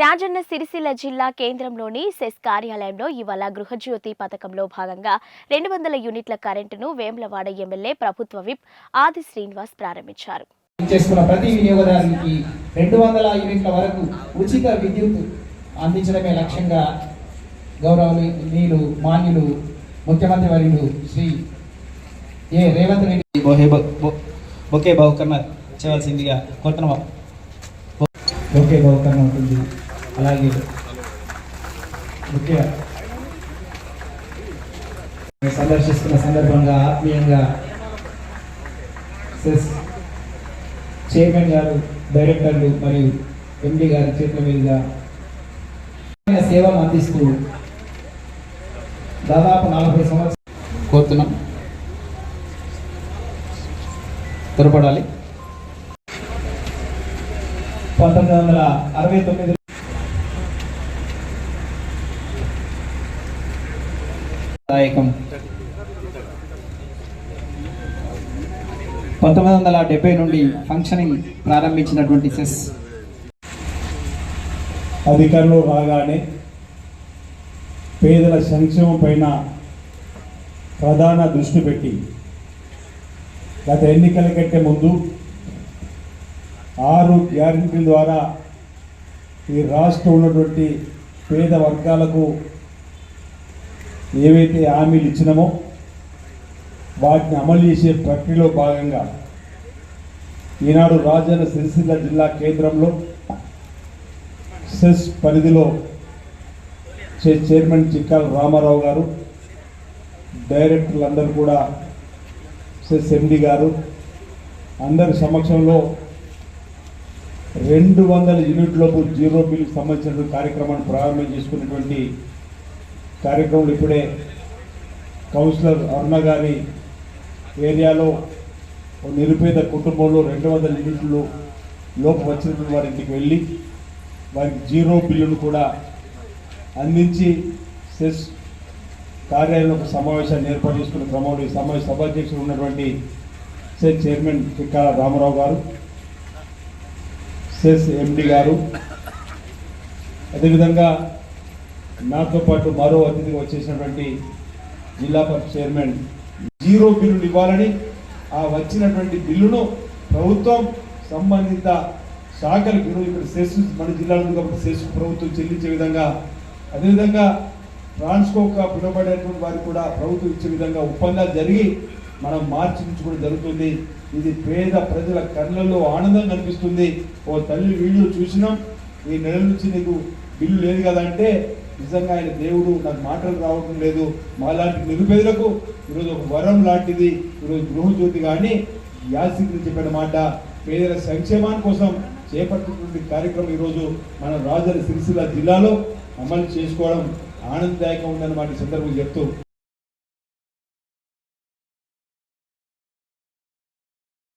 రాజన్న సిరిసిల్ల జిల్లా కేంద్రంలోని సెస్ కార్యాలయంలో ఇవాళ గృహజ్యోతి పథకంలో భాగంగా రెండు వందల యూనిట్ల కరెంటును వేములవాడ ఎమ్మెల్యే ప్రభుత్వ విప్ ఆది శ్రీనివాస్ ప్రారంభించారు. చేసుకున్న ప్రతి వినియోగదారునికి రెండు వందల యూనిట్ల వరకు ఉచిత విద్యుత్ అందించడమే లక్ష్యంగా గౌరవనీయులు మాన్యులు ముఖ్యమంత్రి వర్యులు శ్రీ ఏ రేవంత్ రెడ్డి బొహే బొకే బహుకరణ చేయవలసిందిగా కోరుతున్నాం ఒకే బహుకరణ ఉంటుంది. అలాగే ముఖ్య సందర్శిస్తున్న సందర్భంగా ఆత్మీయంగా సెస్ చైర్మన్ గారు డైరెక్టర్లు మరియు ఎండి గారి చేతుల మీదుగా సేవలు అందిస్తూ దాదాపు నలభై సంవత్సరాలు కోరుతున్నాం. త్వరపడాలి. పంతొమ్మిది వందల అరవై తొమ్మిది దాయకం పంతొమ్మిది వందల డెబ్బై నుండి ఫంక్షనింగ్ ప్రారంభించినటువంటి సెస్. అధికారంలో రాగానే పేదల సంక్షేమం పైన ప్రధాన దృష్టి పెట్టి గత ఎన్నికల కంటే ముందు ఆరు గ్యారెంటీల ద్వారా ఈ రాష్ట్రం ఉన్నటువంటి పేద వర్గాలకు ఏవైతే హామీలు ఇచ్చినామో వాటిని అమలు చేసే ప్రక్రియలో భాగంగా ఈనాడు రాజన్న సిరిసిల్ల జిల్లా కేంద్రంలో సెస్ పరిధిలో చైర్మన్ చిక్కాల రామారావు గారు డైరెక్టర్లు అందరూ కూడా సెస్ ఎండి గారు అందరి సమక్షంలో రెండు వందల యూనిట్లకు జీరో బిల్కి సంబంధించిన కార్యక్రమాన్ని ప్రారంభం చేసుకున్నటువంటి కార్యక్రమం ఇప్పుడే కౌన్సిలర్ అరుణ గారి ఏరియాలో ఓ నిరుపేద కుటుంబంలో రెండు వందల యూనిట్లు లోపు వచ్చినటువంటి వారి ఇంటికి వెళ్ళి వారికి జీరో బిల్లును కూడా అందించి సెస్ కార్యాలయంలో ఒక సమావేశాన్ని ఏర్పాటు చేసుకున్న క్రమంలో ఈ సమావేశ సభాధ్యక్షుడు ఉన్నటువంటి సెస్ చైర్మన్ చిక్కాల రామారావు గారు సెస్ ఎండి గారు అదేవిధంగా నాతో పాటు మరో అతిథిగా వచ్చేసినటువంటి జిల్లా పరిషత్ చైర్మన్ జీరో బిల్లులు ఇవ్వాలని ఆ వచ్చినటువంటి బిల్లును ప్రభుత్వం సంబంధిత శాఖలకు ఇప్పుడు ఇక్కడ సెస్ మన జిల్లాలో కాబట్టి సెస్ ప్రభుత్వం చెల్లించే విధంగా అదేవిధంగా ట్రాన్స్కోగా పిలువబడేటువంటి వారికి కూడా ప్రభుత్వం ఇచ్చే విధంగా ఒప్పందాలు జరిగి మనం మార్చి కూడా జరుగుతుంది. ఇది పేద ప్రజల కళ్ళల్లో ఆనందం కనిపిస్తుంది. ఓ తల్లి వీడియో చూసినాం. ఈ నెల నుంచి నీకు బిల్లు లేదు కదా అంటే నిజంగా ఆయన దేవుడు నాకు మాటలు రావడం లేదు. మాలాంటి నిరుపేదలకు ఈరోజు ఒక వరం లాంటిది. ఈరోజు గృహజ్యోతి కానీ యాసిక్ చెప్పిన మాట. పేదల సంక్షేమాని కోసం చేపట్టినటువంటి కార్యక్రమం ఈరోజు మన రాజన్న సిరిసిల్ల జిల్లాలో అమలు చేసుకోవడం ఆనందదాయకంగా ఉందన్నమాట ఈ సందర్భంగా చెప్తూ